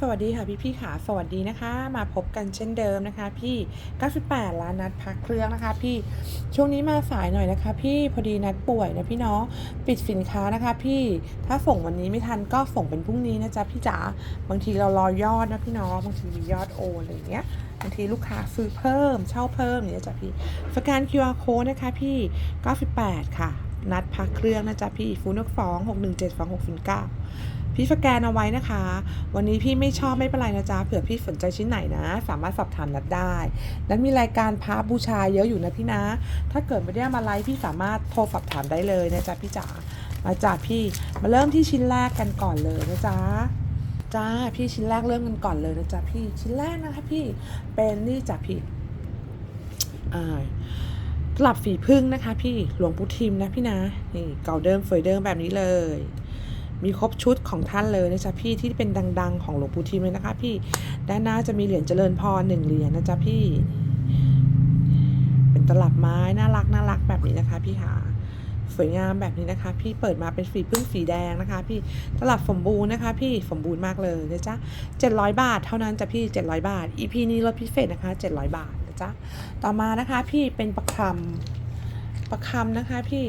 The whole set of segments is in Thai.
สวัสดีค่ะพี่พี่ๆค่ะสวัสดีนะคะ มาพบกันเช่นเดิมนะคะ พี่ 98ล้านนัดพักเครื่องนะคะ พี่ช่วงนี้มาสายหน่อยนะคะ พี่พอดีนัดป่วยนะพี่เนาะปิดสินค้านะคะ พี่ถ้าส่งวันนี้ไม่ทันก็ส่งเป็นพรุ่งนี้นะจ๊ะพี่จ๋าบางทีเรารอยอดนะพี่เนาะบางทีมียอดโอนอะไรอย่างเงี้ยบางทีลูกค้าซื้อเพิ่มเช่าเพิ่มอย่างเงี้ยจ้ะพี่สแกน QR code นะคะ พี่ 98 ค่ะ นัดพักเครื่องนะจ๊ะพี่ฟูนกฟอง 617 2609 พี่สแกนเอาไว้นะคะ วันนี้พี่ไม่ชอบไม่เป็นไรนะจ๊ะเผื่อพี่สนใจชิ้นไหนนะ สามารถสอบถามนัดได้นัดมีรายการพระบูชาเยอะอยู่นะพี่นะ ถ้าเกิดไม่ได้มาไลฟ์พี่สามารถโทรสอบถามได้เลยนะจ๊ะพี่จ๋ามาจ้ะพี่มาเริ่มที่ชิ้นแรกกันก่อนเลยนะจ๊ะจ้าพี่ชิ้นแรกเริ่มกันก่อนเลยนะจ๊ะพี่ชิ้นแรกนะคะพี่เป็นนี่จ้ะพี่อ่ากลับฝีพึ่งนะคะ พี่หลวงปู่ทิมนะพี่นะนี่เก่าเดิมเฟยเดิมแบบนี้เลย มีครบชุดของท่านเลยนะจ๊ะพี่ที่เป็นดัง ๆ ของหลวงปู่ทิมเลยนะคะ พี่ด้านหน้าจะมีเหรียญเจริญพรหนึ่งเหรียญนะจ๊ะพี่ เป็นตลับไม้น่ารักน่ารักแบบนี้นะคะ พี่หาสวยงามแบบนี้นะคะ พี่เปิดมาเป็นฝีพึ่งสีแดงนะคะ พี่ตลับสมบูรณ์นะคะ พี่สมบูรณ์มากเลยนะจ๊ะ700 บาทเท่านั้นจ้ะพี่ 700 บาท EP นี้ลดพิเศษนะคะ 700 บาทนะจ๊ะต่อมานะคะ พี่เป็นประคำประคำนะคะ พี่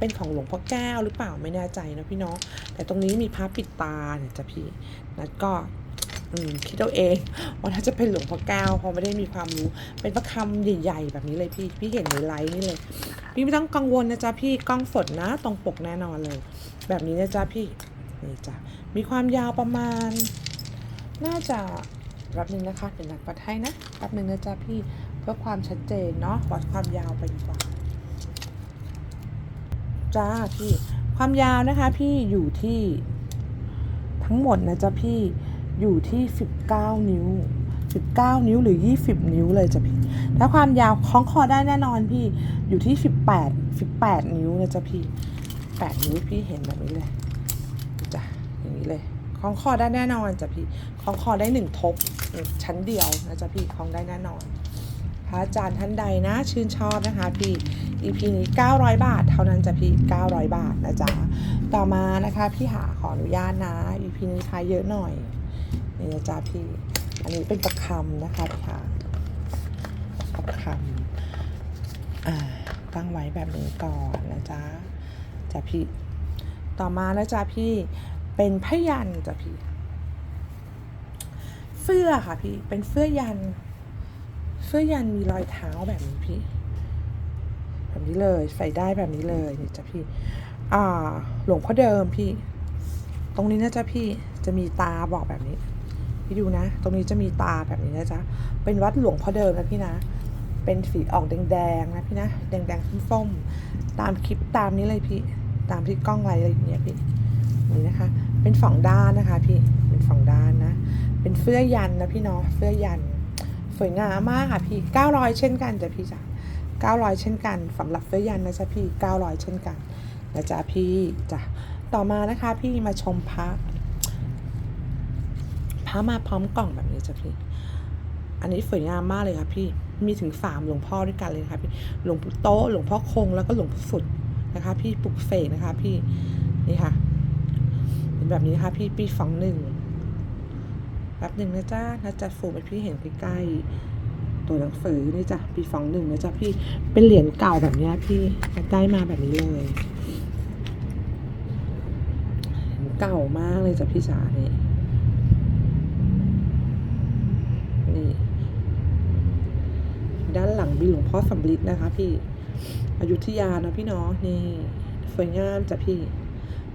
เป็นของหลวงพ่อแก้วหรือเปล่าไม่แน่ใจนะพี่น้อง แต่ตรงนี้มีพระปิดตาเนี่ยจ้ะพี่นัดก็อคิดเอาเองว่าน่าจะเป็นหลวงพ่อแก้วเพราะไม่ได้มีความรู้ เป็นประคำใหญ่ๆแบบนี้เลยพี่ พี่เห็นในไลฟ์นี่เลย พี่ไม่ต้องกังวลนะจ๊ะพี่กล้องสดนะตรงปกแน่นอนเลย แบบนี้นะจ๊ะพี่นี่จ้ะมีความยาวประมาณ น่าจะแป๊บนึงนะคะเป็นนักปัดให้นะแป๊บนึงนะจ๊ะพี่เพื่อความชัดเจนเนาะวัดความยาวไป จ้าพี่ความยาวนะคะพี่อยู่ที่ทั้งหมดนะจ๊ะพี่อยู่ที่ 19 นิ้ว 19 นิ้วหรือ 20 นิ้วเลยจ้ะพี่ถ้าความยาวคล้องคอได้แน่นอนพี่อยู่ที่ 18 18 นิ้วนะจ๊ะพี่8นิ้วพี่เห็นแบบนี้เลยจ้ะอย่างนี้เลยคล้องคอได้แน่นอนจ้ะพี่คล้องคอได้หนึ่งทบชั้นเดียวนะจ๊ะพี่คล้องได้แน่นอนพระอาจารย์ท่านใดนะ ชื่นชอบนะคะพี่ EP นี้ 900 บาท เท่านั้นจะพี่ 900 บาทนะจ๊ะ ต่อมานะคะพี่หาขออนุญาตนะ EP นี้พายเยอะหน่อยนี่นะจ๊ะพี่ อันนี้เป็นประคำนะคะพี่หาประคำตั้งไว้แบบนี้ก่อนนะจ๊ะจ้ะพี่ ต่อมานะจ๊ะพี่เป็นพยันจ้ะพี่ เสื้อค่ะพี่ เป็นเสื้อยัน เสื้อยันมีรอยเท้าแบบนี้พี่ แบบนี้เลยใส่ได้แบบนี้เลยนี่จ้ะพี่ อ่า หลวงพ่อเดิมพี่ ตรงนี้นะจ๊ะพี่จะมีตาบอกแบบนี้ พี่ดูนะ ตรงนี้จะมีตาแบบนี้นะจ๊ะเป็นวัดหลวงพ่อเดิมนะพี่นะ เป็นสีออกแดงๆนะพี่นะแดงๆส้มๆตามคลิปตามนี้เลยพี่ ตามที่กล้องไลน์อะไรอย่างเงี้ยพี่นี่นะคะ เป็นสองด้านนะคะ พี่เป็นสองด้านนะ เป็นเสื้อยันนะพี่เนาะเสื้อยัน สวยงามมากค่ะพี่900เช่นกันจ้ะพี่จ๋า 900 เช่นกันสำหรับเสื้อยันนะจ๊ะพี่ 900 เช่นกันนะจ๊ะพี่จ้ะต่อมานะคะพี่มาชมพระพระมาพร้อมกล่องแบบนี้จ้ะพี่ อันนี้สวยงามมากเลยค่ะพี่มีถึงสามหลวงพ่อด้วยกันเลยนะคะพี่หลวงปู่โตหลวงพ่อคงแล้วก็หลวงปู่สุดนะคะพี่ปลุกเสกนะคะพี่นี่ค่ะเป็นแบบนี้นะคะพี่ปีฝังหนึ่งแป๊บหนึ่งนะจ๊ะนะจ๊ะฟูมให้พี่เห็นใกล้ๆ ตัวหนังสือนี่จ้ะปีสองหนึ่งนะจ๊ะพี่เป็นเหรียญเก่าแบบนี้พี่ได้มาแบบนี้เลย เก่ามากเลยจ้ะพี่จ๋านี่นี่ ด้านหลังมีหลวงพ่อสำลิดนะคะ พี่อยุธยานะพี่เนาะนี่สวยงามจ้ะพี่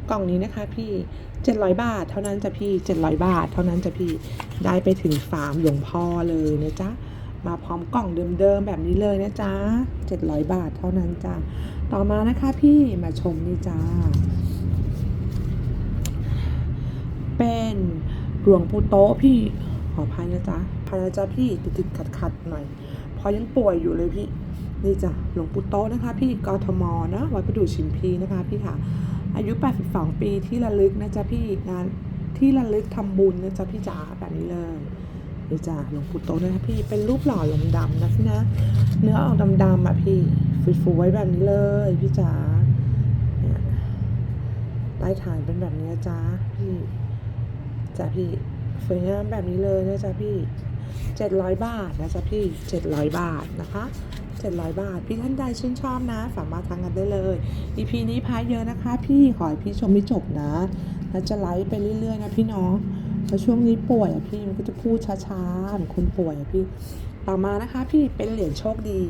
กล่องนี้นะคะ พี่700บาท เท่านั้นจ้ะพี่700บาท เท่านั้นจ้ะพี่ได้ไปถึงฟาร์มหลวงพ่อเลยนะจ๊ะ มาพร้อมกล่องเดิมๆแบบนี้เลยนะจ๊ะ700 บาทเท่านั้นจ้ะต่อมานะคะพี่มาชมนี่จ้าเป็นหลวงปู่โต๊ะพี่ขออภัยนะจ๊ะพายนะจ๊ะพี่ติดๆขัดๆหน่อยเพราะยังป่วยอยู่เลยพี่นี่จ้ะหลวงปู่โต๊ะนะคะ พี่กทมนะวัดประดู่ชิมพีนะคะ พี่ค่ะ อายุ 82 ปีที่ระลึกนะจ๊ะพี่งานที่ระลึกทำบุญนะจ๊ะพี่จ๋าแบบนี้เลย นี่จ้ะหลวงปู่โตนะพี่เป็นรูปหล่อลงดำนะพี่นะ เนื้อออกดำๆอะพี่ฟูๆไว้แบบนี้เลยพี่จ๋าเนี่ยใต้ฐานเป็นแบบนี้จ๊ะพี่จ้ะพี่สวยงามแบบนี้เลยนะจ๊ะพี่เจ็ดร้อยบาทนะจ๊ะพี่เจ็ดร้อยบาทนะคะเจ็ดร้อยบาท พี่ท่านใดชื่นชอบนะ สามารถทางกันได้เลย EP นี้พายเยอะนะคะ พี่ขอให้พี่ชมไม่จบนะ แล้วจะไลฟ์ไปเรื่อยๆนะพี่น้อง เพราช่วงนี้ป่วยอะพี่มันก็จะพูดช้าๆเหมือนคนป่วยอะพี่ ต่อมานะคะ พี่เป็นเหรียญโชคดี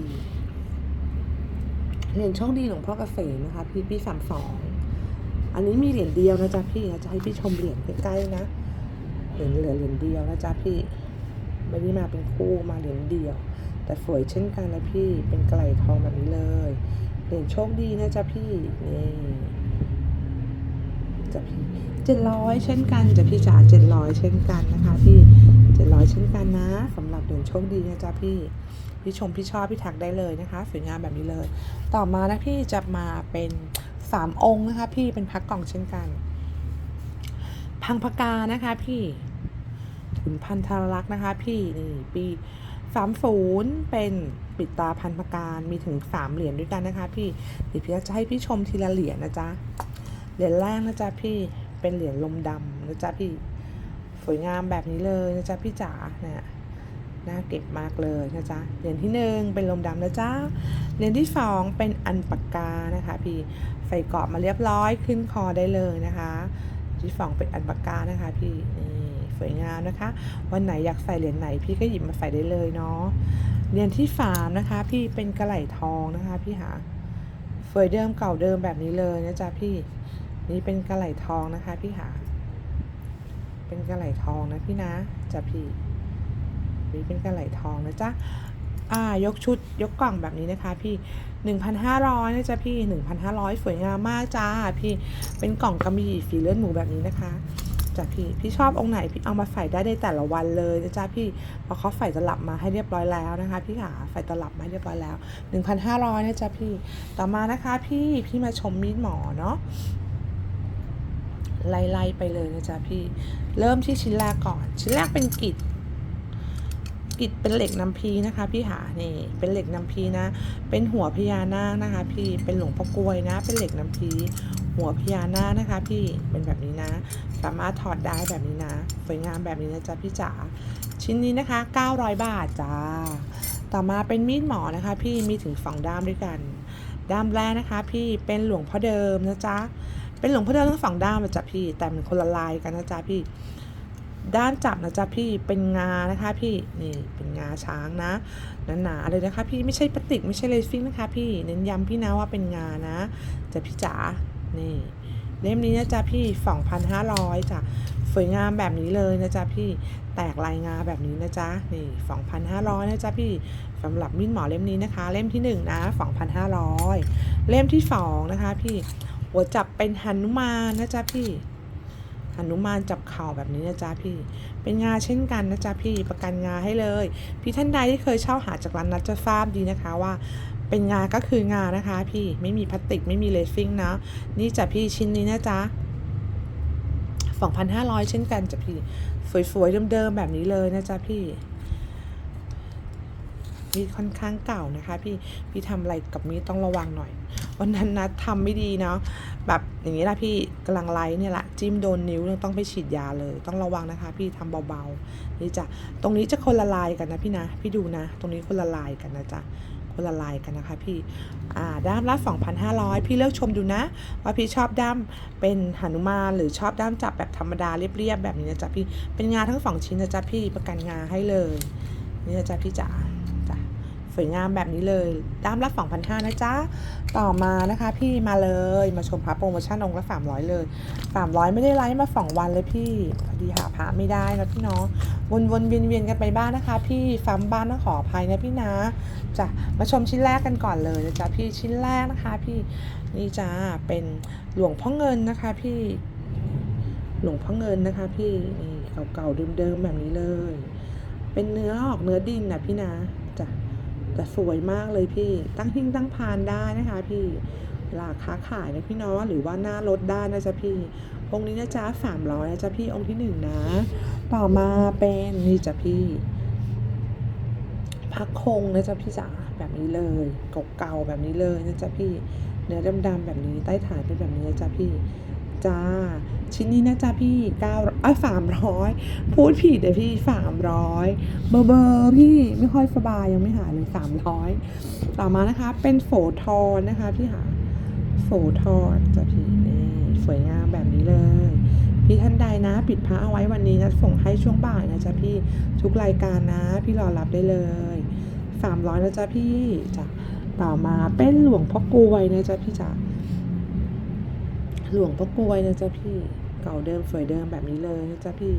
เหรียญโชคดีหลวงพ่อเกษมนะคะ พี่ปีสามสอง อันนี้มีเหรียญเดียวนะจ๊ะพี่จะให้พี่ชมเหรียญใกล้ๆนะ เหรียญเหลือเหรียญเดียวนะจ๊ะพี่ ไม่ได้มาเป็นคู่มาเหรียญเดียว แต่สวยเช่นกันนะพี่ เป็นไกลทองแบบนี้เลย เหรียญโชคดีนะจ๊ะพี่ นี่จ๊ะพี่ เจ็ดร้อยเช่นกันจะพี่จ๋าเจ็ดร้อยเช่นกันนะคะพี่เจ็ดร้อยเช่นกันนะสำหรับเหรียญโชคดีนะจ๊ะพี่พี่ชมพี่ชอบพี่ทักได้เลยนะคะสวยงามแบบนี้เลย ต่อมานะพี่จะมาเป็นสามองค์นะคะพี่เป็นพักกล่องเช่นกัน พังพกานะคะพี่ขุนพันธารักษ์นะคะพี่นี่ปีสามศูนย์เป็นปิดตาพันพการมีถึงสามเหรียญด้วยกันนะคะ พี่เดี๋ยวพี่จะให้พี่ชมทีละเหรียญนะจ๊ะเหรียญแรกนะจ๊ะพี่ เป็นเหรียญลมดำนะจ๊ะพี่สวยงามแบบนี้เลยนะจ๊ะพี่จ๋าเนี่ยน่าเก็บมากเลยนะจ๊ะเหรียญที่หนึ่งเป็นลมดำนะจ๊ะเหรียญที่สองเป็นอันปากกานะคะพี่ใส่เกาะมาเรียบร้อยขึ้นคอได้เลยนะคะที่สองเป็นอันปากกานะคะพี่นี่สวยงามนะคะ วันไหนอยากใส่เหรียญไหนพี่ก็หยิบมาใส่ได้เลยเนาะเหรียญที่สามนะคะ พี่เป็นกระไหล่ทองนะคะพี่หาสวยเดิมเก่าเดิมแบบนี้เลยนะจ๊ะพี่ นี่เป็นกระไหล่ทองนะคะพี่หาเป็นกระไหล่ทองนะพี่นะจ้ะพี่นี่เป็นกระไหล่ทองนะจ๊ะอ่ายกชุดยกกล่องแบบนี้นะคะ พี่ 1,500นะจ๊ะพี่ 1,500 สวยงามมากจ้าพี่เป็นกล่องกำมะหยี่ฝีเลือดหมูแบบนี้นะคะจ้ะพี่พี่ชอบองค์ไหนพี่เอามาใส่ได้ในแต่ละวันเลยนะจ๊ะพี่เพราะเขาใส่ตลับมาให้เรียบร้อยแล้วนะคะ พี่ขาใส่ตลับมาเรียบร้อยแล้ว 1,500นะจ๊ะพี่ ต่อมานะคะ พี่พี่มาชมมีดหมอเนาะ ไล่ๆไปเลยนะจ๊ะพี่ เริ่มที่ชิ้นแรกก่อน ชิ้นแรกเป็นกิจกิจเป็นเหล็กน้ำพีนะคะ พี่หานี่เป็นเหล็กน้ำพีนะ เป็นหัวพญานาคนะคะ พี่เป็นหลวงพ่อกลวยนะ เป็นเหล็กน้ำพีหัวพญานาคนะคะ พี่เป็นแบบนี้นะ สามารถถอดได้แบบนี้นะสวยงามแบบนี้นะจ๊ะพี่จ๋าชิ้นนี้นะคะ 900 บาทจ้าต่อมาเป็นมีดหมอนะคะ พี่มีถึงสองด้ามด้วยกัน ด้ามแรกนะคะ พี่เป็นหลวงพ่อเดิมนะจ๊ะ เป็นหลวงพ่อเดิมทั้งสองด้ามนะจ๊ะพี่ แต่มันคนละลายกันนะจ๊ะพี่ ด้านจับนะจ๊ะพี่เป็นงานะคะพี่นี่เป็นงาช้างนะหนาๆเลยนะคะ พี่ไม่ใช่พลาสติกไม่ใช่เลซิ่งนะคะ พี่เน้นย้ำพี่นะว่าเป็นงานะจะพี่จ๋านี่เล่มนี้นะจ๊ะพี่ 2,500จ้ะสวยงามแบบนี้เลยนะจ๊ะพี่ แตกลายงาแบบนี้นะจ๊ะ นี่ 2,500นะจ๊ะพี่สำหรับมีดหมอเล่มนี้นะคะ เล่มที่หนึ่งนะ 2,500 เล่มที่สองนะคะพี่ หัวจับเป็นหนุมานนะจ๊ะพี่หนุมานจับเข่าแบบนี้นะจ๊ะพี่ เป็นงาเช่นกันนะจ๊ะพี่ประกันงาให้เลย พี่ท่านใดที่เคยเช่าหาจากร้านนัดจะทราบดีนะคะว่า เป็นงาก็คืองานะคะ พี่ไม่มีพลาสติกไม่มีเลซิ่งนะนี่จ้ะพี่ชิ้นนี้นะจ๊ะ2,500 เช่นกันจ้ะพี่สวยๆเดิมๆแบบนี้เลยนะจ๊ะพี่มีค่อนข้างเก่านะคะ พี่พี่ทำอะไรกับมีต้องระวังหน่อย วันนั้นนะทำไม่ดีเนาะแบบอย่างนี้ละพี่กำลังไลฟ์เนี่ยแหละจิ้มโดนนิ้วต้องไปฉีดยาเลย ต้องระวังนะคะพี่ทำเบาๆนี่จ้ะตรงนี้จะคนละลายกันนะพี่นะ พี่ดูนะ ตรงนี้คนละลายกันนะจ๊ะคนละลายกันนะคะพี่อ่าด้ามละ2,500 พี่เลือกชมดูนะ ว่าพี่ชอบด้ามเป็นหนุมานหรือชอบด้ามจับแบบธรรมดาเรียบๆแบบนี้นะจ๊ะพี่เป็นงาทั้งสองชิ้นนะจ๊ะพี่ประกันงาให้เลยนี่นะจ๊ะพี่จ๋า สวยงามแบบนี้เลยด้ามละ2,500นะจ๊ะ ต่อมานะคะพี่มาเลยมาชมพระโปรโมชั่นองค์ละ300 เลย 300 ไม่ได้ไลฟ์มา 2 วันเลยพี่พอดีหาพระไม่ได้นะพี่เนาะวนวนเวียนเวียนๆกันไปบ้านนะคะ พี่ซ้ำบ้านต้องขออภัยนะพี่นะจะมาชมชิ้นแรกกันก่อนเลยนะจ๊ะพี่ชิ้นแรกนะคะ พี่นี่จ้าเป็นหลวงพ่อเงินนะคะพี่หลวงพ่อเงินนะคะ พี่นี่เก่าๆเดิมๆแบบนี้เลย เป็นเนื้อออกเนื้อดินนะพี่นะ แต่สวยมากเลยพี่ ตั้งหิ้งตั้งพานได้นะคะพี่เวลาคาขายนะพี่เนาะหรือว่าหน้ารถได้นะจ๊ะพี่องค์นี้นะจ๊ะสามร้อยนะจ๊ะพี่องค์ที่หนึ่งนะ ต่อมาเป็นนี่จ้ะพี่พักคงนะจ๊ะพี่จ๋าแบบนี้เลยเก่าๆแบบนี้เลยนะจ๊ะพี่เนื้อดำๆแบบนี้ใต้ฐานเป็นแบบนี้นะจ๊ะพี่จ้า ชิ้นนี้นะจ๊ะพี่เก้าอะสามร้อยพูดผิดเลยพี่สามร้อยเบอร์เบอร์พี่ไม่ค่อยสบายยังไม่หายเลยสามร้อยต่อมานะคะ เป็นโฝทอนนะคะพี่หาโฝทอนจ้ะพี่นี่สวยงามแบบนี้เลย พี่ท่านใดนะ ปิดพระเอาไว้วันนี้นะส่งให้ช่วงบ่ายนะจ๊ะพี่ทุกรายการนะ พี่รอรับได้เลยสามร้อยนะจ๊ะพี่จ้ะต่อมาเป็นหลวงพ่อกลวยนะจ๊ะพี่จ๋า หลวงพ่อกลวยนะจ๊ะพี่เก่าเดิมสวยเดิมแบบนี้เลยนะจ๊ะพี่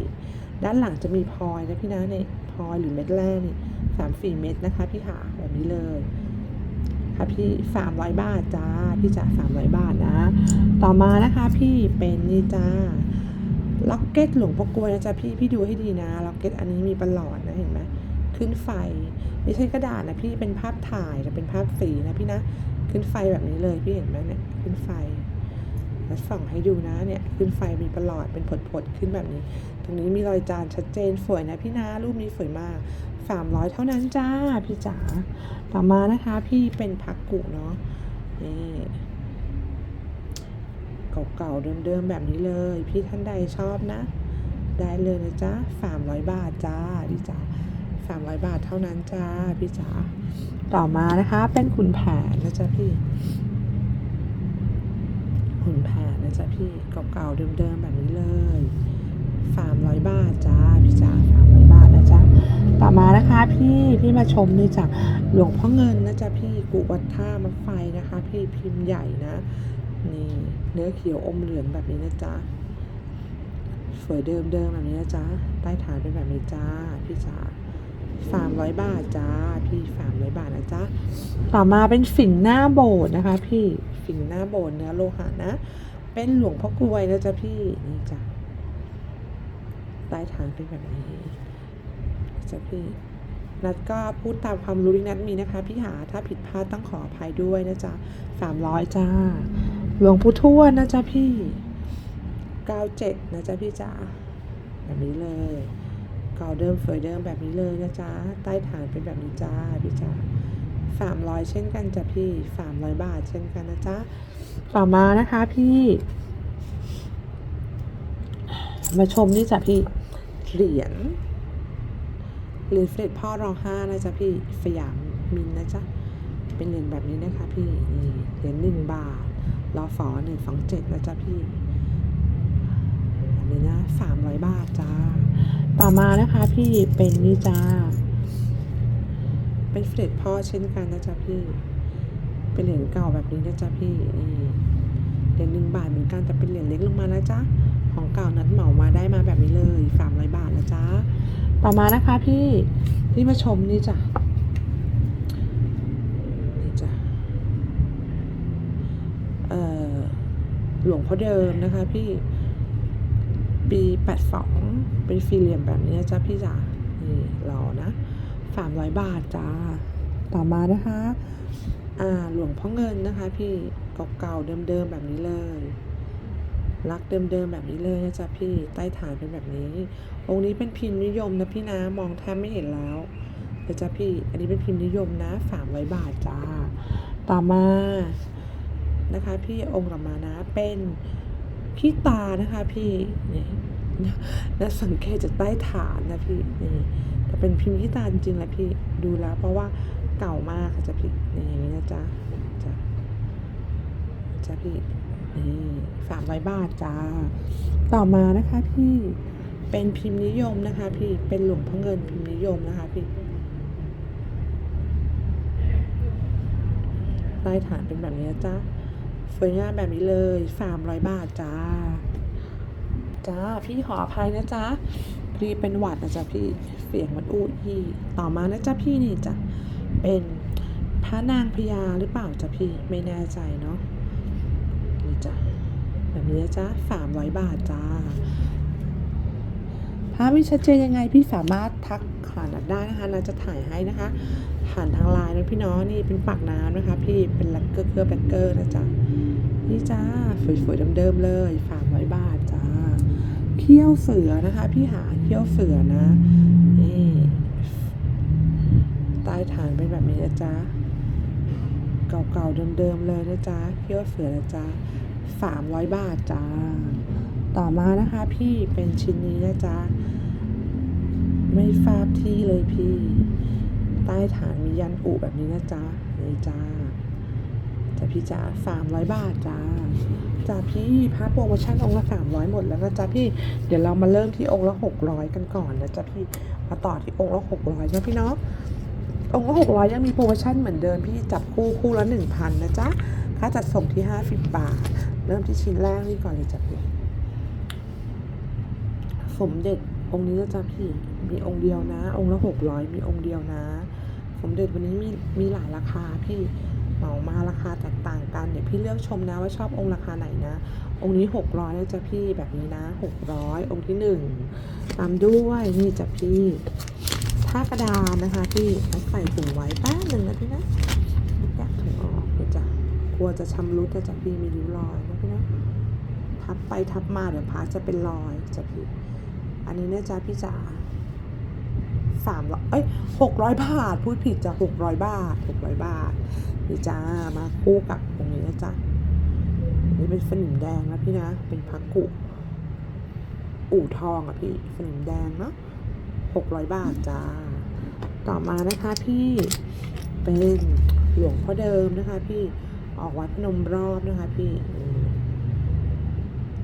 ด้านหลังจะมีพลอยนะพี่นะเนี่ยพลอยหรือเม็ดแรกนี่สามสี่เม็ดนะคะ พี่ขาแบบนี้เลยค่ะพี่สามร้อยบาทจ้าพี่จ๋าสามร้อยบาทนะ ต่อมานะคะพี่เป็นนี่จ้าล็อกเก็ตหลวงพ่อกลวยนะจ๊ะพี่พี่ดูให้ดีนะล็อกเก็ตอันนี้มีประหลอดนะเห็นไหมขึ้นไฟ ไม่ใช่กระดาษนะพี่เป็นภาพถ่ายแต่เป็นภาพสีนะพี่นะ ขึ้นไฟแบบนี้เลยพี่เห็นไหมเนี่ยขึ้นไฟ แล้วส่องให้ดูนะเนี่ยขึ้นไฟมีประหลอดเป็นผดๆขึ้นแบบนี้ ตรงนี้มีรอยจานชัดเจนสวยนะพี่นะรูปนี้สวยมากสามร้อยเท่านั้นจ้าพี่จ๋าต่อมานะคะ พี่เป็นพักกุเนาะนี่เก่าๆเดิมๆแบบนี้เลย พี่ท่านใดชอบนะ ได้เลยนะจ๊ะสามร้อยบาทจ้าพี่จ๋าสามร้อยบาทเท่านั้นจ้าพี่จ๋าต่อมานะคะเป็นขุนแผนนะจ๊ะพี่ ขุนแผนนะจ๊ะพี่เก่าๆเดิมๆแบบนี้เลยสามร้อยบาทจ้าพี่จ๋าสามร้อยบาทนะจ๊ะต่อมานะคะพี่พี่มาชมนี่จ้ะหลวงพ่อเงินนะจ๊ะพี่กุวัดท่ามันไฟนะคะ พี่พิมพ์ใหญ่นะ นี่เนื้อเขียวอมเหลืองแบบนี้นะจ๊ะสวยเดิมๆแบบนี้นะจ๊ะใต้ฐานเป็นแบบนี้จ้าพี่จ๋าสามร้อยบาทจ้าพี่สามร้อยบาทนะจ๊ะต่อมาเป็นฝิ่นหน้าโบสถ์นะคะ พี่ ฝิ่นหน้าโบสถ์เนื้อโลหะนะ เป็นหลวงพ่อกลวยนะจ๊ะพี่นี่จ้ะใต้ฐานเป็นแบบนี้จ้ะพี่นัดก็พูดตามความรู้ที่นัดมีนะคะพี่หาถ้าผิดพลาดต้องขออภัยด้วยนะจ๊ะสามร้อยจ้า หลวงปู่ทวดนะจ๊ะพี่เก้าเจ็ดนะจ๊ะพี่จ๋าแบบนี้เลยเก่าเดิมสวยเดิมแบบนี้เลยนะจ๊ะใต้ฐานเป็นแบบนี้จ้าพี่จ๋า สามร้อยเช่นกันจ้ะพี่สามร้อยบาทเช่นกันนะจ๊ะต่อมานะคะพี่ มาชมนี่จ้ะพี่ เหรียญเหรียญเฟรดพ่อรองห้านะจ๊ะพี่สยามมินนะจ๊ะเป็นเหรียญแบบนี้นะคะพี่นี่เหรียญหนึ่งบาทรอฝอหนึ่งสองเจ็ดนะจ๊ะพี่อันนี้นะสามร้อยบาทจ้าต่อมานะคะพี่เป็นนี่จ้า เป็นเฟรดพ่อเช่นกันนะจ๊ะพี่ เป็นเหรียญเก่าแบบนี้นะจ๊ะพี่นี่เหรียญหนึ่งบาทเหมือนกันแต่เป็นเหรียญเล็กลงมานะจ๊ะของเก่านัดเหมามาได้มาแบบนี้เลยสามร้อยบาทนะจ๊ะต่อมานะคะพี่ที่มาชมนี่จ้ะนี่จ้ะเอ่อหลวงพ่อเดิมนะคะพี่ปีแปดสองเป็นสี่เหลี่ยมแบบนี้นะจ๊ะพี่จ๋านี่รอนะ สามร้อยบาทจ้า ต่อมานะคะ อ่า หลวงพ่อเงินนะคะ พี่เก่าๆเดิมๆแบบนี้เลย รักเดิมๆแบบนี้เลยนะจ๊ะพี่ ใต้ฐานเป็นแบบนี้ องค์นี้เป็นพิมพ์นิยมนะพี่นะ มองแทบไม่เห็นแล้วนะจ๊ะพี่ อันนี้เป็นพิมพ์นิยมนะสามร้อยบาทจ้า ต่อมานะคะ พี่องค์ต่อมานะ เป็นขี้ตานะคะ พี่นี่นะสังเกตจากใต้ฐานนะพี่นี่ เป็นพิมพ์ขี้ตาจริงๆแหละพี่ดูแล้ว เพราะว่าเก่ามากค่ะจ้ะพี่อย่างนี้นะจ๊ะจ้ะจ้ะพี่นี่สามร้อยบาทจ้าต่อมานะคะพี่เป็นพิมพ์นิยมนะคะ พี่เป็นหลวงพ่อเงินพิมพ์นิยมนะคะพี่ใต้ฐานเป็นแบบนี้นะจ๊ะสวยงามแบบนี้เลยสามร้อยบาทจ้า จ้า พี่ขออภัยนะจ๊ะพี่เป็นหวัดนะจ๊ะพี่เสียงมันอู้ยี่ต่อมานะจ๊ะพี่นี่จ้ะเป็นพระนางพญาหรือเปล่าจ๊ะพี่ไม่แน่ใจเนาะนี่จ้ะแบบนี้นะจ๊ะสามร้อยบาทจ้าถ้าไม่ชัดเจนยังไงพี่สามารถทักขานได้นะคะนัดจะถ่ายให้นะคะ ผ่านทางไลน์นะพี่น้องนี่เป็นปากน้ำนะคะ พี่เป็นแลกเกอร์เกอร์แบล็กเกอร์นะจ๊ะนี่จ้าสวยๆเดิมๆเลยสามร้อยบาทจ้า เขี้ยวเสือนะคะ พี่หาเขี้ยวเสือนะนี่ใต้ฐานเป็นแบบนี้นะจ๊ะเก่าๆเดิมๆเลยนะจ๊ะเขี้ยวเสือนะจ๊ะสามร้อยบาทจ้า ต่อมานะคะ พี่เป็นชิ้นนี้นะจ๊ะไม่ฟาบที่เลยพี่ ใต้ฐานมียันอุแบบนี้นะจ๊ะนี่จ้า จ้ะพี่จ๋าสามร้อยบาทจ้าจ้าพี่พาโปรโมชั่นองค์ละสามร้อยหมดแล้วนะจ๊ะพี่เดี๋ยวเรามาเริ่มที่องค์ละหกร้อยกันก่อนนะจ๊ะพี่มาต่อที่องค์ละหกร้อยนะพี่เนาะองค์ละหกร้อยยังมีโปรโมชั่นเหมือนเดิมพี่จับคู่คู่ละหนึ่งพันนะจ๊ะค่าจัดส่งที่ห้าสิบบาท เริ่มที่ชิ้นแรกนี่ก่อนเลยจ้ะพี่สมเด็จองค์นี้นะจ๊ะพี่มีองค์เดียวนะ องค์ละหกร้อยมีองค์เดียวนะ สมเด็จวันนี้มีมีหลายราคาพี่ เหมามาราคาแตกต่างกันเดี๋ยวพี่เลือกชมนะว่าชอบองค์ราคาไหนนะ องค์นี้หกร้อยนะจ๊ะพี่แบบนี้นะหกร้อยองค์ที่หนึ่งตามด้วยนี่จ้ะพี่ท่ากระดานนะคะพี่ใส่ถุงไว้แป๊บหนึ่งนะพี่นะแยกถุงออกเดี๋ยวจะกลัวจะชำรุดนะจ๊ะพี่มีริ้วรอยนะพี่นะทับไปทับมาเดี๋ยวพาจะเป็นรอยจะพี่อันนี้เนี่ยจ้ะพี่จ๋าสามร้อยเอ้ยหกร้อยบาทพูดผิดจ้ะหกร้อยบาทหกร้อยบาท นี่จ้ามาคู่กับตรงนี้นะจ๊ะนี่เป็นสนิมแดงนะพี่นะ เป็นพักกุ อู่ทองอะพี่สนิมแดงเนาะหกร้อยบาทจ้า ต่อมานะคะพี่เป็นหลวงพ่อเดิมนะคะ พี่ออกวัดพนมรอบนะคะ พี่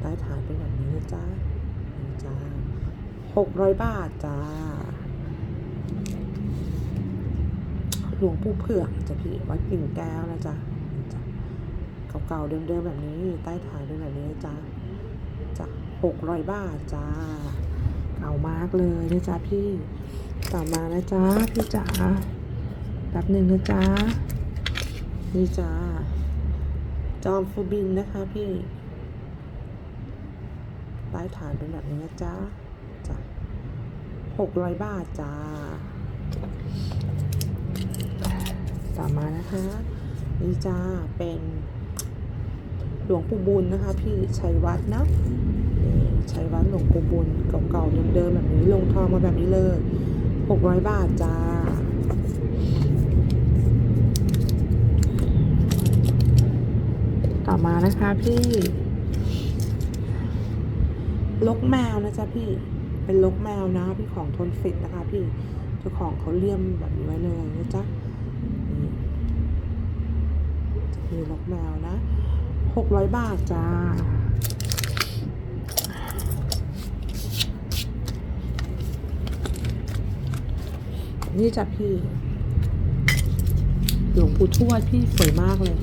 ใต้ฐานเป็นแบบนี้นะจ๊ะนี่จ้าหกร้อยบาทจ้า หลวงปู่เผือกจ้ะพี่วัดกิ่งแก้วนะจ๊ะจ้ะเก่าๆเดิมๆแบบนี้ใต้ฐานเป็นแบบนี้นะจ๊ะจ้ะหกร้อยบาทจ้าเก่ามากเลยนะจ๊ะพี่ต่อมานะจ๊ะพี่จ๋าแป๊บหนึ่งนะจ๊ะนี่จ้าจอมฟูบินนะคะพี่ใต้ฐานเป็นแบบนี้นะจ๊ะจ้ะหกร้อยบาทจ้า ต่อมานะคะ นี่จ้าเป็นหลวงปู่บุญนะคะ พี่ชัยวัดนะนี่ชัยวัดหลวงปู่บุญเก่าๆเดิมๆแบบนี้ลงทองมาแบบนี้เลยหกร้อยบาทจ้าต่อมานะคะพี่ลกแมวนะจ๊ะพี่เป็นลกแมวนะพี่ของทนฟิตนะคะ พี่เจ้าของเขาเลี่ยมแบบนี้ไว้เลยนะจ๊ะนี่ จะมีลกแมวนะหกร้อยบาทจ้านี่จ้ะพี่หลวงปู่ทวดพี่สวยมากเลย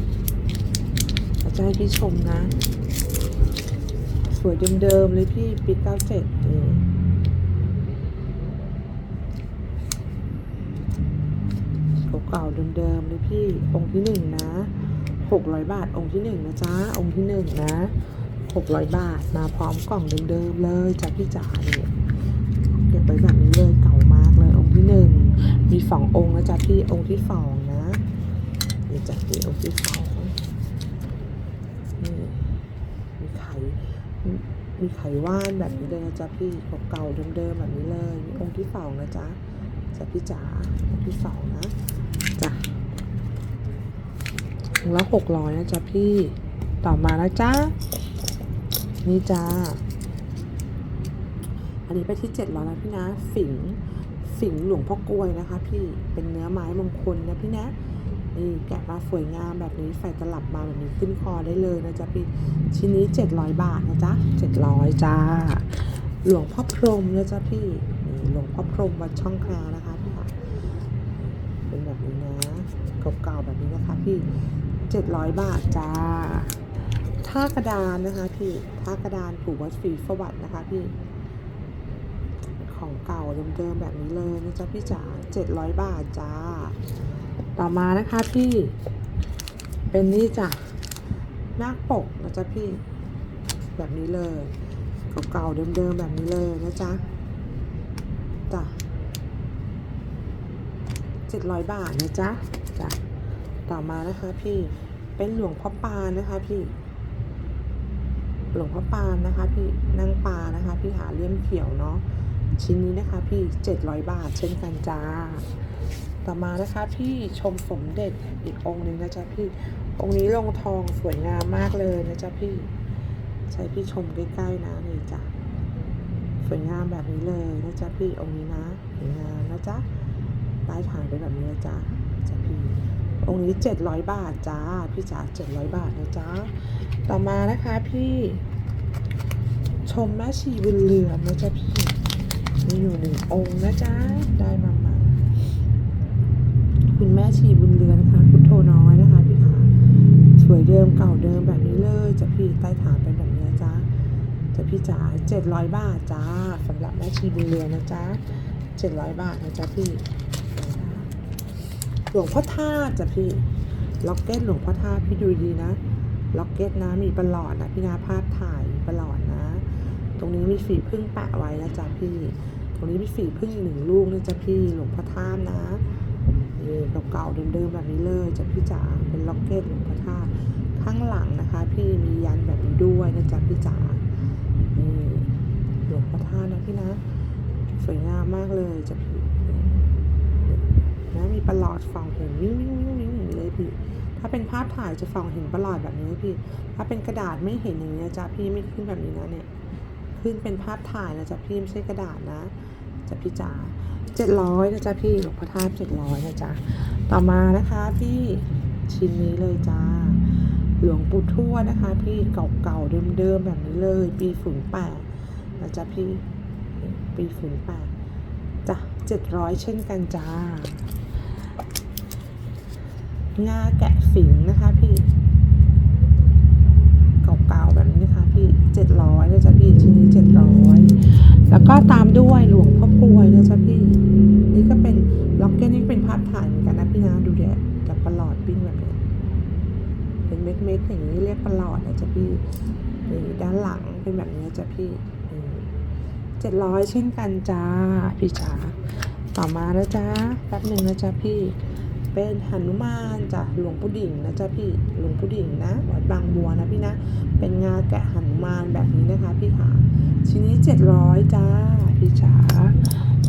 อาจะให้พี่ชมนะ สวยเดิมๆเลยพี่ปีเก้าเจ็ดเก่าๆเดิมๆเลยพี่องค์ที่หนึ่งนะ หกร้อยบาทองค์ที่หนึ่งนะจ๊ะ องค์ที่หนึ่งนะหกร้อยบาทมาพร้อมกล่องเดิมๆเลยจ้ะพี่จ๋าเนี่ยเก็บไว้แบบนี้เลยเก่ามากเลยองค์ที่หนึ่งมีสององค์นะจ๊ะพี่องค์ที่สองนะนี่จ้ะพี่องค์ที่สองนี่มีไข่มีไขว่านแบบนี้เลยนะจ๊ะพี่เก่าๆเดิมๆแบบนี้เลย มีองค์ที่สองนะจ๊ะจ้ะพี่จ๋าองค์ที่สองนะ จ้ะองละหกร้อยนะจ๊ะพี่ ต่อมานะจ๊ะ นี่จ้า อันนี้ไปที่เจ็ดร้อยนะพี่นะ ฝิง ฝิงหลวงพ่อกลวยนะคะ พี่ เป็นเนื้อไม้มงคลนะพี่นะนี่แกะมาสวยงามแบบนี้ใส่ตลับมาแบบนี้ขึ้นคอได้เลยนะจ๊ะพี่ ชิ้นนี้เจ็ดร้อยบาทนะจ๊ะเจ็ดร้อยจ้า หลวงพ่อพรหมนะจ๊ะพี่ นี่หลวงพ่อพรหมวัดช่องคลานะคะพี่ค่ะ เป็นแบบนี้นะเก่าๆแบบนี้นะคะพี่ เจ็ดร้อยบาทจ้าท่ากระดานนะคะพี่ท่ากระดานปู่วัดศรีสวัสดนะคะพี่ ของเก่าเดิมๆแบบนี้เลยนะจ๊ะพี่จ๋าเจ็ดร้อยบาทจ้า ต่อมานะคะพี่ เป็นนี่จ้ะนาคปกนะจ๊ะพี่ แบบนี้เลย เก่าๆเดิมๆแบบนี้เลยนะจ๊ะจ้ะเจ็ดร้อยบาทนะจ๊ะจ้ะ ต่อมานะคะพี่เป็นหลวงพ่อปานนะคะพี่ หลวงพ่อปานนะคะ พี่นั่งปลานะคะ พี่หาเลี่ยมเขียวเนาะชิ้นนี้นะคะพี่เจ็ดร้อยบาทเช่นกันจ้า ต่อมานะคะพี่ชมสมเด็จอีกองค์หนึ่งนะจ๊ะพี่ องค์นี้ลงทองสวยงามมากเลยนะจ๊ะพี่ ใช้พี่ชมใกล้ๆนะนี่จ้ะสวยงามแบบนี้เลยนะจ๊ะพี่องค์นี้นะสวยงามนะจ๊ะใต้ฐานเป็นแบบนี้นะจ๊ะจ้ะพี่ องนี้เจ็ดร้อยบาทจ้า พี่จ๋าเจ็ดร้อยบาทนะจ๊ะต่อมานะคะพี่ ชมแม่ชีบุญเรือนนะจ๊ะพี่ มีอยู่หนึ่งองค์นะจ๊ะ ได้มาใหม่คุณแม่ชีบุญเรือนนะคะพุทโธน้อยนะคะพี่ขาสวยเดิมเก่าเดิมแบบนี้เลยจ้ะพี่ใต้ฐานเป็นแบบนี้จ๊ะจ้ะพี่จ๋าเจ็ดร้อยบาทจ้าสำหรับแม่ชีบุญเรือนนะจ๊ะเจ็ดร้อยบาทนะจ๊ะพี่ หลวงพ่อท่าตุจ้ะพี่ล็อกเก็ตหลวงพ่อท่าตุพี่ดูดีนะล็อกเก็ตนะมีประหลอดนะพี่นาภาพถ่ายประหลอดนะ ตรงนี้มีฝีพึ่งแปะไว้นะจ๊ะพี่ ตรงนี้มีฝีพึ่งหนึ่งลูกนะจ๊ะพี่หลวงพ่อท่าตุนะนี่เก่าๆเดิมๆแบบนี้เลยจ้ะพี่จ๋าเป็นล็อกเก็ตหลวงพ่อท่าตุข้างหลังนะคะ พี่มียันแบบนี้ด้วยนะจ๊ะพี่จ๋านี่หลวงพ่อท่าตุนะพี่นะ สวยงามมากเลยจ้ะพี่ นะมีประหลอดส่องเห็นวิ่งวิ่งวิ่งวิ่งอย่างนี้เลยพี่ ถ้าเป็นภาพถ่ายจะส่องเห็นประหลอดแบบนี้พี่ ถ้าเป็นกระดาษไม่เห็นอย่างนี้จ๊ะพี่ไม่ขึ้นแบบนี้นะเนี่ย ขึ้นเป็นภาพถ่ายนะจ๊ะพี่ไม่ใช่กระดาษนะจ๊ะพี่จ๋าเจ็ดร้อยนะจ๊ะพี่หลวงพ่อทาเจ็ดร้อยนะจ๊ะต่อมานะคะพี่ชิ้นนี้เลยจ้าหลวงปู่ทวดนะคะ พี่เก่าๆเดิมๆแบบนี้เลย ปีฝุ่นแปดนะจ๊ะพี่ปีฝุ่นแปด จ้ะเจ็ดร้อยเช่นกันจ้างาแกะฝิงนะคะพี่เก่าๆแบบนี้นะคะพี่เจ็ดร้อยนะจ๊ะพี่ชิ้นนี้เจ็ดร้อยแล้วก็ตามด้วยหลวงพ่อกลวยนะจ๊ะพี่ นี่ก็เป็นล็อกเก็ตนี่เป็นภาพถ่ายเหมือนกันนะพี่นะดูเดี๋ยวกับประหลอดปิ้งแบบนี้เป็นเม็ดๆอย่างนี้เรียกประหลอดนะจ๊ะพี่ด้านหลังเป็นแบบนี้จ๊ะพี่ เจ็ดร้อยเช่นกันจ้าพี่จ๋าต่อมาแล้วจ้าแป๊บหนึ่งนะจ๊ะพี่ เป็นหนุมานจ้ะหลวงปู่ดิ่งนะจ๊ะพี่หลวงปู่ดิ่งนะวัดบางบัวนะพี่นะ เป็นงาแกะหนุมานแบบนี้นะคะ พี่ขาชิ้นนี้เจ็ดร้อยจ้าพี่จ๋า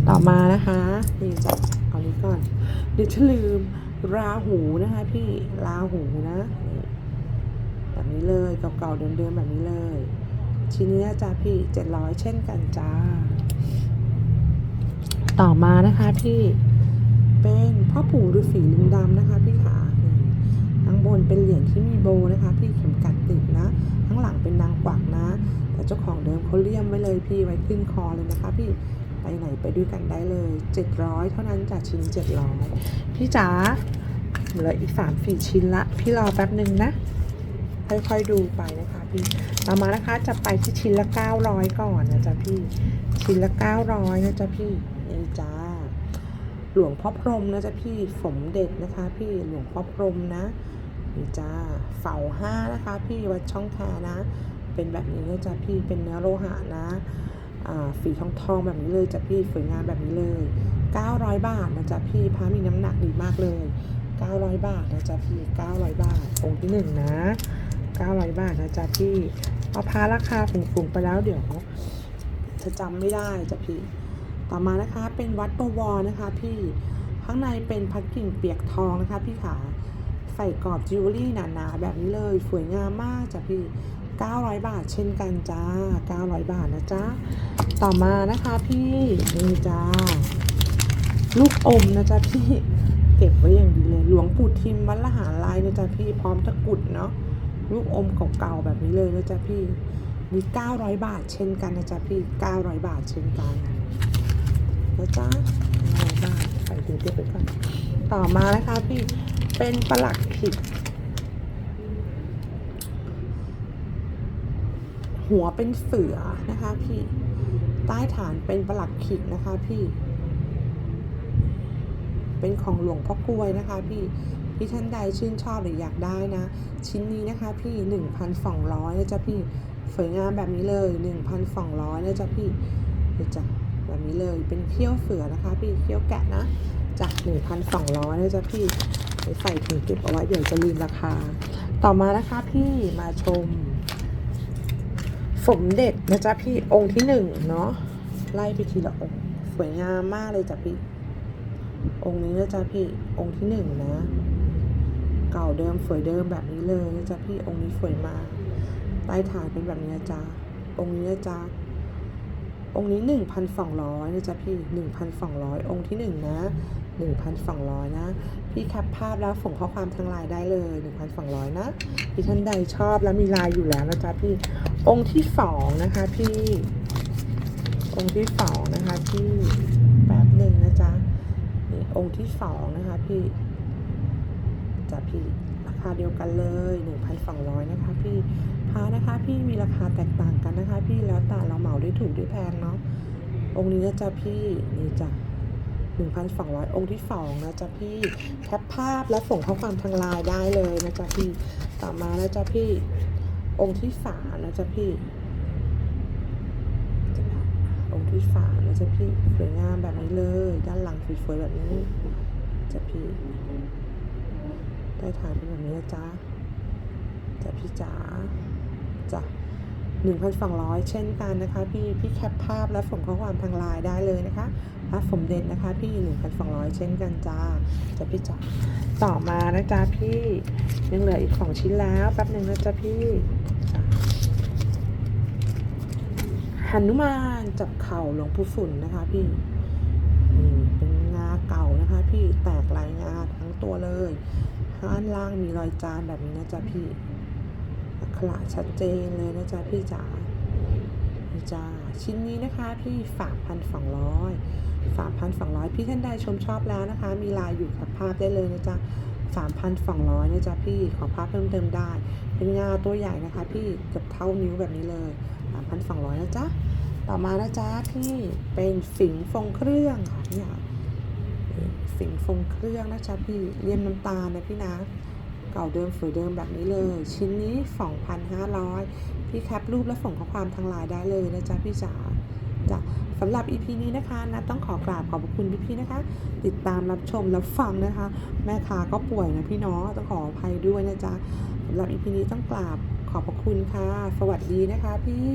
ต่อมานะคะนี่จ้ะเอานี้ก่อน เดี๋ยวจะลืมราหูนะคะพี่ราหูนะแบบนี้เลยเก่าๆเดิมๆแบบนี้เลย ชิ้นนี้นะจ้ะพี่เจ็ดร้อยเช่นกันจ้า ต่อมานะคะพี่เป็นพ่อปู่ฤาษีลิงดำนะคะพี่ขานี่ข้างบนเป็นเหรียญที่มีโบนะคะ พี่เข็มกัดติดนะ ข้างหลังเป็นนางกวักนะ แต่เจ้าของเดิมเขาเลี่ยมไว้เลยพี่ไว้ขึ้นคอเลยนะคะ พี่ไปไหนไปด้วยกันได้เลย 700 เท่านั้นจากชิ้น 700 พี่จ๋าเหลืออีก3 4ชิ้นละ พี่รอแป๊บหนึ่งนะ ค่อยๆดูไปนะคะ พี่ต่อมานะคะจะไปที่ชิ้นละ 900 ก่อนนะจ๊ะพี่ ชิ้นละ 900 นะจ๊ะพี่นี่จ้า หลวงพ่อพรหมนะจ๊ะพี่สมเด็จนะคะ พี่หลวงพ่อพรหมนะนี่จ้าเสาห้านะคะพี่วัดช่องแคนะ เป็นแบบนี้นะจ๊ะพี่เป็นเนื้อโลหะนะฝีทองทองแบบนี้เลยจ้ะพี่สวยงามแบบนี้เลย 900 บาทนะจ๊ะพี่พระมีน้ำหนักดีมากเลย 900 บาทนะจ๊ะพี่ 900 บาทองค์ที่หนึ่งนะ 900 บาทนะจ๊ะพี่ เอาพาราคาฝุ่งๆไปแล้วเดี๋ยว จะจำไม่ได้จ้ะพี่ ต่อมานะคะเป็นวัดประวรนะคะ พี่ ข้างในเป็นพักกิ่งเปียกทองนะคะ พี่ขาใส่กรอบจิวเวลรี่หนาๆแบบนี้เลย สวยงามมากจ้ะพี่ 900 บาทเช่นกันจ้า 900 บาทนะจ๊ะ ต่อมานะคะพี่นี่จ้า ลูกอมนะจ๊ะพี่ เก็บไว้อย่างดีเลย หลวงปู่ทิมวัดละหารลายนะจ๊ะพี่พร้อมตะกรุดเนาะ ลูกอมเก่าๆแบบนี้เลยนะจ๊ะพี่นี่900 บาทเช่นกันนะจ๊ะพี่ 900 บาทเช่นกันนะจ๊ะ900บาทใส่ถุงเก็บไปก่อนต่อมานะคะพี่เป็นประหลักขิด หัวเป็นเสือนะคะพี่ใต้ฐานเป็นประหลัดขิกนะคะพี่ เป็นของหลวงพ่อกลวยนะคะพี่ พี่ท่านใดชื่นชอบหรืออยากได้นะ ชิ้นนี้นะคะพี่ 1,200นะจ๊ะพี่สวยงามแบบนี้เลย 1,200นะจ๊ะพี่เดี๋ยวจ้ะแบบนี้เลยเป็นเขี้ยวเสือนะคะ พี่เขี้ยวแกะนะจาก1,200นะจ๊ะพี่ไปใส่ถุงเก็บเอาไว้เดี๋ยวจะลืมราคา ต่อมานะคะพี่มาชม สมเด็จนะจ๊ะพี่องค์ที่หนึ่งเนาะไล่ไปทีละองค์สวยงามมากเลยจ้ะพี่ องค์นี้นะจ๊ะพี่องค์ที่หนึ่งนะ เก่าเดิมสวยเดิมแบบนี้เลยนะจ๊ะพี่องค์นี้สวยมากใต้ฐานเป็นแบบนี้นะจ๊ะองค์นี้นะจ๊ะองค์นี้หนึ่งพันสองร้อยนะจ๊ะพี่หนึ่งพันสองร้อยองค์ที่หนึ่งนะหนึ่งพันสองร้อยนะ พี่แคปภาพแล้วส่งข้อความทางไลน์ได้เลยหนึ่งพันสองร้อยนะพี่ท่านใดชอบแล้วมีไลน์อยู่แล้วนะจ๊ะพี่องค์ที่สองนะคะพี่ องค์ที่สองนะคะพี่แป๊บหนึ่งนะจ๊ะนี่องค์ที่สองนะคะพี่ จ้ะพี่ราคาเดียวกันเลย1,200นะคะพี่พานะคะ พี่มีราคาแตกต่างกันนะคะ พี่แล้วแต่เราเหมาได้ถูกได้แพงเนาะองค์นี้นะจ๊ะพี่นี่จ้ะ1,200 องค์ที่สองนะจ๊ะพี่แคปภาพและส่งข้อความทางไลน์ได้เลยนะจ๊ะพี่ต่อมานะจ๊ะพี่ องค์ที่สามนะจ๊ะพี่องค์ที่สามนะจ๊ะพี่สวยงามแบบนี้เลย ด้านหลังสวยๆแบบนี้จะพี่ ใต้ฐานเป็นแบบนี้นะจ๊ะจะพี่จ๋าจ้ะหนึ่งพันสองร้อยเช่นกันนะคะพี่พี่แคปภาพและส่งข้อความทางไลน์ได้เลยนะคะพระสมเด็จนะคะพี่หนึ่งพันสองร้อยเช่นกันจ้าจะพี่จ๋าต่อมานะจ๊ะพี่ยังเหลืออีกสองชิ้นแล้วแป๊บหนึ่งนะจ๊ะพี่จ้ะหนุมานจับเข่าหลวงปู่ฝุ่นนะคะพี่นี่เป็นงาเก่านะคะ พี่แตกลายงาทั้งตัวเลย ข้างล่างมีรอยจานแบบนี้นะจ๊ะพี่อักขระชัดเจนเลยนะจ๊ะพี่จ๋ามีจ้าชิ้นนี้นะคะพี่ฝากพันสองร้อยฝากพันสองร้อยพี่ท่านใดชมชอบแล้วนะคะ มีลายอยู่กับภาพได้เลยนะจ๊ะสามพันสองร้อยนะจ๊ะพี่ขอภาพเพิ่มเติมได้ เป็นงาตัวใหญ่นะคะ พี่เกือบเท่านิ้วแบบนี้เลยสามพันสองร้อยนะจ๊ะต่อมานะจ๊ะพี่เป็นฝิงฟงเครื่องค่ะพี่ค่ะ นี่ฝิ่งฟงเครื่องนะจ๊ะพี่เลี่ยมน้ำตาลนะพี่นะเก่าเดิมสวยเดิมแบบนี้เลย ชิ้นนี้ 2,500 พี่แคปรูปแล้วส่งข้อความทางไลน์ได้เลยนะจ๊ะพี่จ๋าจ้ะสำหรับ EP นี้นะคะนะต้องขอกราบขอบพระคุณพี่ๆนะคะ ติดตามรับชมรับฟังนะคะ แม่ค้าก็ป่วยนะพี่เนาะต้องขออภัยด้วยนะจ๊ะสำหรับ EP นี้ต้องกราบขอบพระคุณค่ะ สวัสดีนะคะพี่